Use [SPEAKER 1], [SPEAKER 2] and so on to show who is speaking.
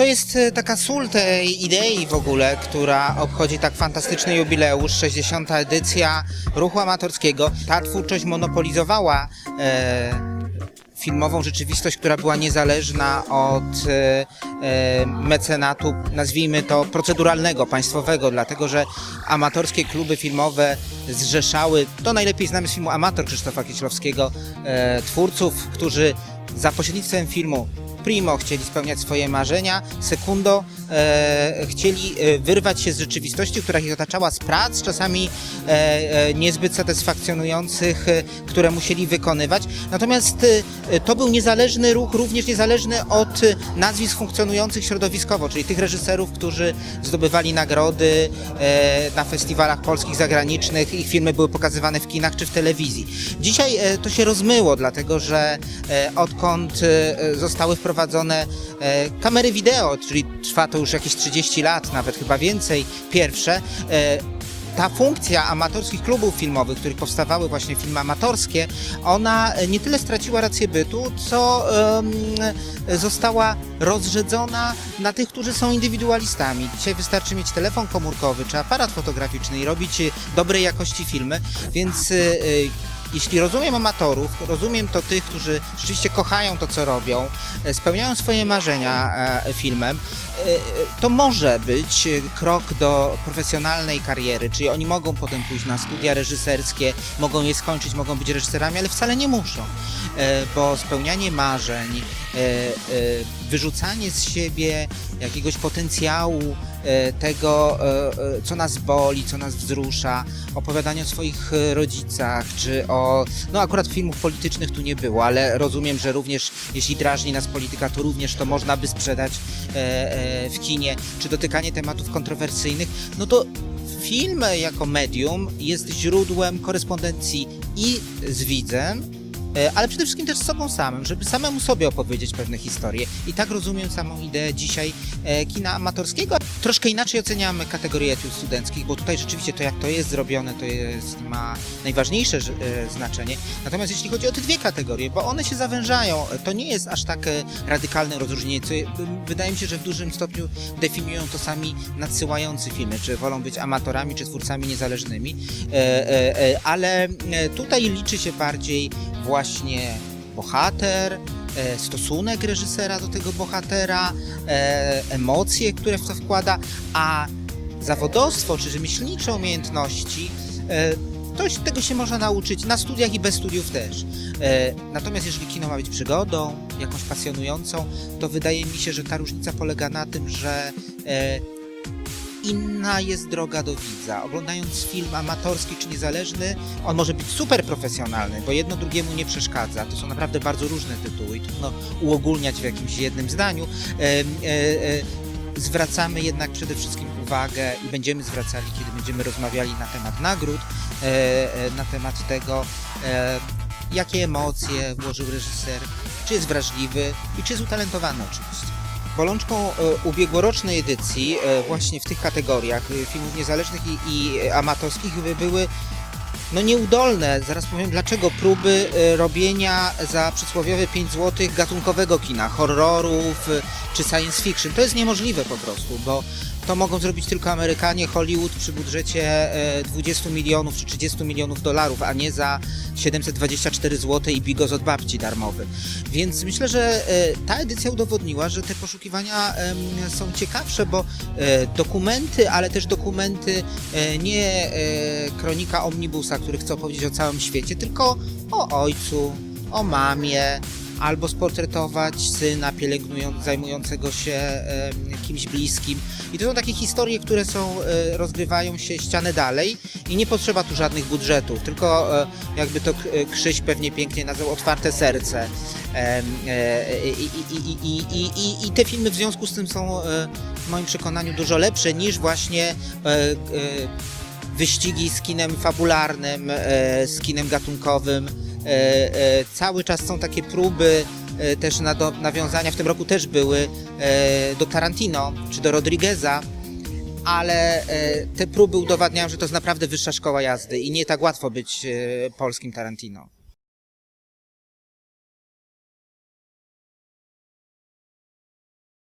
[SPEAKER 1] to jest e, taka sól tej idei w ogóle, która obchodzi tak fantastyczny jubileusz, 60. edycja ruchu amatorskiego. Ta twórczość monopolizowała e, filmową rzeczywistość, która była niezależna od e, e, mecenatu, nazwijmy to proceduralnego, państwowego, dlatego że amatorskie kluby filmowe zrzeszały, to najlepiej znamy z filmu Amator Krzysztofa Kieślowskiego, e, twórców, którzy za pośrednictwem filmu primo chcieli spełniać swoje marzenia, sekundo e, chcieli e, wyrwać się z rzeczywistości, która ich otaczała, z prac, czasami e, e, niezbyt satysfakcjonujących, e, które musieli wykonywać. Natomiast to był niezależny ruch, również niezależny od nazwisk funkcjonujących środowiskowo, czyli tych reżyserów, którzy zdobywali nagrody e, na festiwalach polskich, zagranicznych, ich filmy były pokazywane w kinach czy w telewizji. Dzisiaj e, to się rozmyło, dlatego że e, odkąd e, zostały wprowadzone e, kamery wideo, czyli trwa to już jakieś 30 lat, nawet chyba więcej, pierwsze, e, ta funkcja amatorskich klubów filmowych, w których powstawały właśnie filmy amatorskie, ona nie tyle straciła rację bytu, co em, została rozrzedzona na tych, którzy są indywidualistami. Dzisiaj wystarczy mieć telefon komórkowy czy aparat fotograficzny i robić e, dobrej jakości filmy, więc jeśli rozumiem amatorów, rozumiem to tych, którzy rzeczywiście kochają to, co robią, e, spełniają swoje marzenia e, filmem, e, to może być krok do profesjonalnej kariery, czyli oni mogą potem pójść na studia reżyserskie, mogą je skończyć, mogą być reżyserami, ale wcale nie muszą, bo spełnianie marzeń, wyrzucanie z siebie jakiegoś potencjału, tego, e, e, co nas boli, co nas wzrusza, opowiadanie o swoich e, rodzicach, czy o. No, akurat filmów politycznych tu nie było, ale rozumiem, że również jeśli drażni nas polityka, to również to można by sprzedać e, e, w kinie, czy dotykanie tematów kontrowersyjnych. No to film jako medium jest źródłem korespondencji i z widzem, E, ale przede wszystkim też sobą samym, żeby samemu sobie opowiedzieć pewne historie. I tak rozumiem samą ideę dzisiaj e, kina amatorskiego. Troszkę inaczej oceniamy kategorię etiud studenckich, bo tutaj rzeczywiście to, jak to jest zrobione, to jest, ma najważniejsze e, znaczenie. Natomiast jeśli chodzi o te dwie kategorie, bo one się zawężają, e, to nie jest aż tak e, radykalne rozróżnienie, co je- wydaje mi się, że w dużym stopniu definiują to sami nadsyłający filmy, czy wolą być amatorami, czy twórcami niezależnymi. E, e, e, ale e, tutaj liczy się bardziej właśnie bohater, e, stosunek reżysera do tego bohatera, e, emocje, które w to wkłada, a zawodowstwo czy rzemieślnicze umiejętności, e, to, tego się można nauczyć na studiach i bez studiów też. Natomiast jeżeli kino ma być przygodą, jakąś pasjonującą, to wydaje mi się, że ta różnica polega na tym, że inna jest droga do widza. Oglądając film amatorski czy niezależny, on może być super profesjonalny, bo jedno drugiemu nie przeszkadza. To są naprawdę bardzo różne tytuły i trudno uogólniać w jakimś jednym zdaniu. E, e, e, zwracamy jednak przede wszystkim uwagę i będziemy zwracali, kiedy będziemy rozmawiali na temat nagród, e, e, na temat tego, e, jakie emocje włożył reżyser, czy jest wrażliwy i czy jest utalentowany oczywiście. Bolączką e, ubiegłorocznej edycji e, właśnie w tych kategoriach e, filmów niezależnych i, i amatorskich by były no nieudolne, zaraz powiem dlaczego, próby robienia za przysłowiowe 5 zł gatunkowego kina, horrorów czy science fiction. To jest niemożliwe po prostu, bo to mogą zrobić tylko Amerykanie, Hollywood przy budżecie e, 20 milionów czy 30 milionów dolarów, a nie za 724 zł i bigos od babci darmowy. Więc myślę, że e, ta edycja udowodniła, że te poszukiwania są ciekawsze, bo e, dokumenty, ale też dokumenty e, nie e, kronika omnibusa, który chce opowiedzieć o całym świecie, tylko o ojcu, o mamie, albo sportretować syna pielęgnując, zajmującego się em, kimś bliskim. I to są takie historie, które są, e, rozgrywają się ścianę dalej i nie potrzeba tu żadnych budżetów, tylko e, jakby to K- Krzyś pewnie pięknie nazwał otwarte serce. E, i, i, i, i, i, I te filmy w związku z tym są e, w moim przekonaniu dużo lepsze niż właśnie e, e, wyścigi z kinem fabularnym, e, z kinem gatunkowym. E, e, cały czas są takie próby e, też na nawiązania, w tym roku też były do Tarantino czy do Rodrigueza, ale te próby udowadniają, że to jest naprawdę wyższa szkoła jazdy i nie tak łatwo być polskim Tarantino.